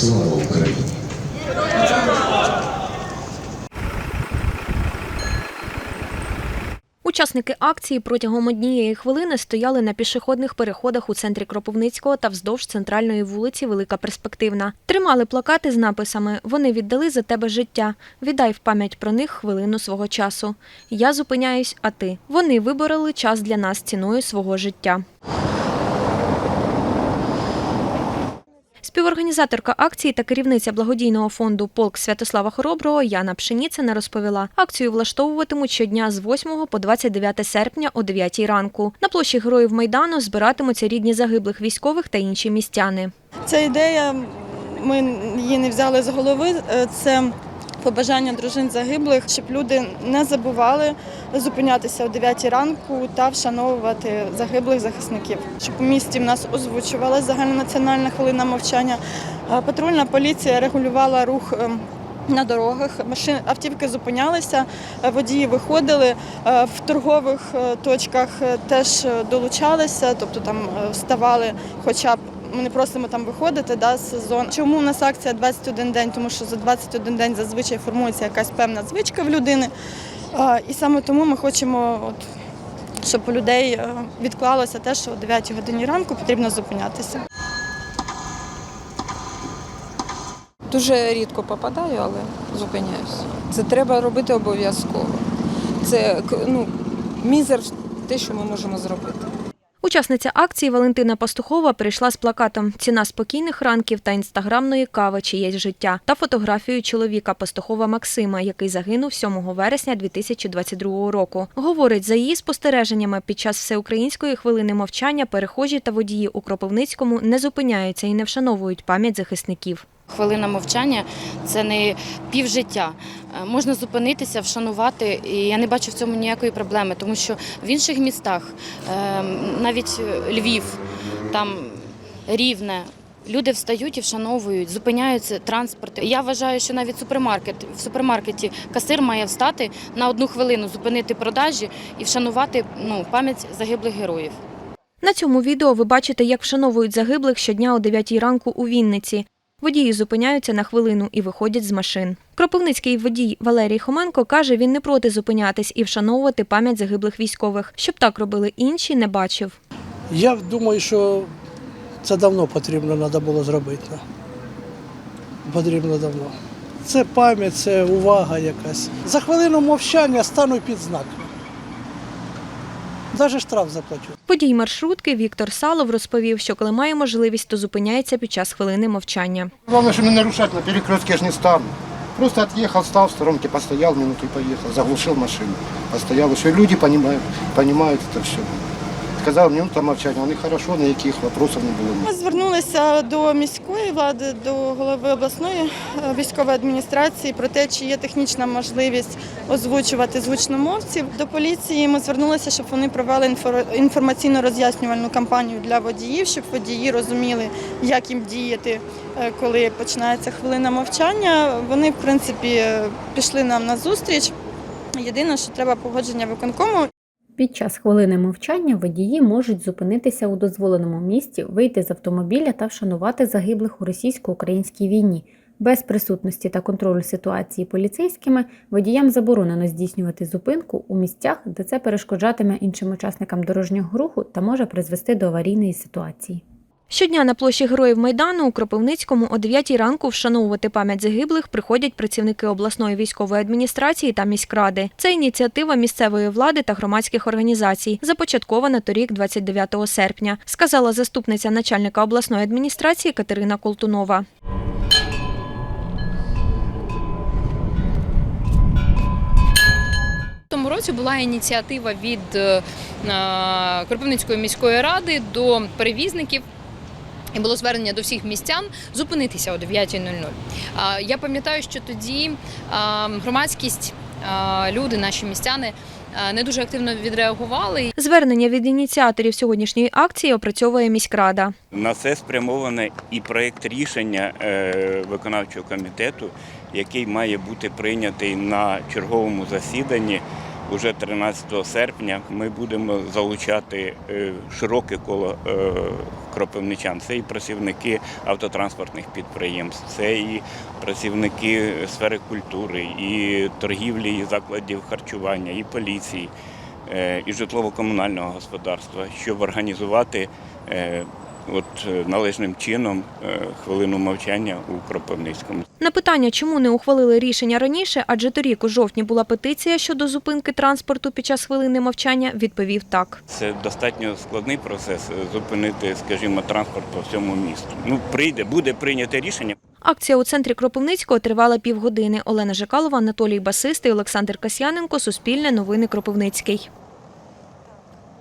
Слава Україні! Учасники акції протягом однієї хвилини стояли на пішохідних переходах у центрі Кропивницького та вздовж центральної вулиці Велика Перспективна. Тримали плакати з написами Вони віддали за тебе життя. Віддай в пам'ять про них хвилину свого часу. Я зупиняюсь, а ти. Вони вибороли час для нас ціною свого життя. Співорганізаторка акції та керівниця благодійного фонду Полк Святослава Хороброго Яна Пшеніцина розповіла, акцію влаштовуватимуть щодня з 8 по 29 серпня о 9 ранку. На площі Героїв Майдану збиратимуться рідні загиблих військових та інші містяни. Ця ідея, ми її не взяли з голови. е, Це побажання дружин загиблих, щоб люди не забували зупинятися о 9 ранку та вшановувати загиблих захисників. Щоб у місті в нас озвучувалася загальнонаціональна хвилина мовчання. Патрульна поліція регулювала рух. е, На дорогах машини автівки зупинялися, е, водії виходили е, в торгових точках теж долучалися, тобто там вставали хоча б ми не просимо там виходити да, з зон. Чому у нас акція 21 день? Тому що за 21 день зазвичай формується якась певна звичка в людини. І саме тому ми хочемо, от, щоб у людей е, відклалося те, що о 9 годині ранку потрібно зупинятися. Дуже рідко попадаю, але зупиняюся. Це треба робити обов'язково. Це ну, мізер те, що ми можемо зробити. Учасниця акції Валентина Пастухова прийшла з плакатом Ціна спокійних ранків та інстаграмної кави чиєсь життя та фотографією чоловіка Пастухова Максима, який загинув 7 вересня 2022 року. Говорить, за її спостереженнями під час всеукраїнської хвилини мовчання перехожі та водії у Кропивницькому не зупиняються і не вшановують пам'ять захисників. Хвилина мовчання це не півжиття. Е, Можна зупинитися, вшанувати, і я не бачу в цьому ніякої проблеми, тому що в інших містах, е, навіть Львів, там рівне. Люди встають і вшановують, зупиняються транспорти. Я вважаю, що навіть супермаркет в супермаркеті касир має встати на одну хвилину, зупинити продажі і вшанувати ну, пам'ять загиблих героїв. На цьому відео ви бачите, як вшановують загиблих щодня о 9 ранку у Вінниці. Водії зупиняються на хвилину і виходять з машин. Кропивницький водій Валерій Хоменко каже, він не проти зупинятись і вшановувати пам'ять загиблих військових. Щоб так робили інші, не бачив. Я думаю, що це давно потрібно треба було зробити. Потрібно давно. Це пам'ять, це увага якась. За хвилину мовчання стану під знак. Навіть штраф заплачу. Подій маршрутки Віктор Салов розповів, що коли має можливість, то зупиняється під час хвилини мовчання. Головне, щоб не нарушати на перекрестке, я ж не стану. Просто отъехал, стал в сторонке, постоял минуту и поехал, заглушил машину, постоял. Еще люди понимают, понимают это все. Сказал минута молчания, он и хорошо, никаких вопросов не было. Ми звернулися до міської влади, до голови обласної е, військової адміністрації про те, чи є технічна можливість озвучувати звучномовців. До поліції ми звернулися, щоб вони провели інформаційно-роз'яснювальну кампанію для водіїв, щоб водії розуміли, як їм діяти, е, коли починається хвилина мовчання. Вони, в принципі, е, пішли нам на зустріч. Єдине, що треба погодження виконкому. Під час хвилини мовчання водії можуть зупинитися у дозволеному місці, вийти з автомобіля та вшанувати загиблих у російсько-українській війні. Без присутності та контролю ситуації поліцейськими водіям заборонено здійснювати зупинку у місцях, де це перешкоджатиме іншим учасникам дорожнього руху та може призвести до аварійної ситуації. Щодня на площі Героїв Майдану у Кропивницькому о 9 ранку вшановувати пам'ять загиблих приходять працівники обласної військової адміністрації та міськради. Це ініціатива місцевої влади та громадських організацій, започаткована торік 29 серпня, сказала заступниця начальника обласної адміністрації Катерина Колтунова. Році була ініціатива від е, Кропивницької міської ради до перевізників. І було звернення до всіх містян зупинитися о 9.00. Я пам'ятаю, що тоді громадськість, люди, наші містяни не дуже активно відреагували. Звернення від ініціаторів сьогоднішньої акції опрацьовує міськрада. На це спрямований і проєкт рішення е, виконавчого комітету, який має бути прийнятий на черговому засіданні уже 13 серпня ми будемо залучати е, широке коло е, кропивничан. Це і працівники автотранспортних підприємств, це і працівники сфери культури, і торгівлі, і закладів харчування, і поліції, е, і житлово-комунального господарства, щоб організувати от, е, належним чином е, хвилину мовчання у Кропивницькому. На питання, чому не ухвалили рішення раніше, адже торік у жовтні була петиція щодо зупинки транспорту під час хвилини мовчання, відповів так. Це достатньо складний процес е, зупинити, скажімо, транспорт по всьому місту. Ну, прийде, буде прийняте рішення. Акція у центрі Кропивницького тривала півгодини. Олена Жикалова, Анатолій Басистий, Олександр Касьяненко, Суспільне новини Кропивницький.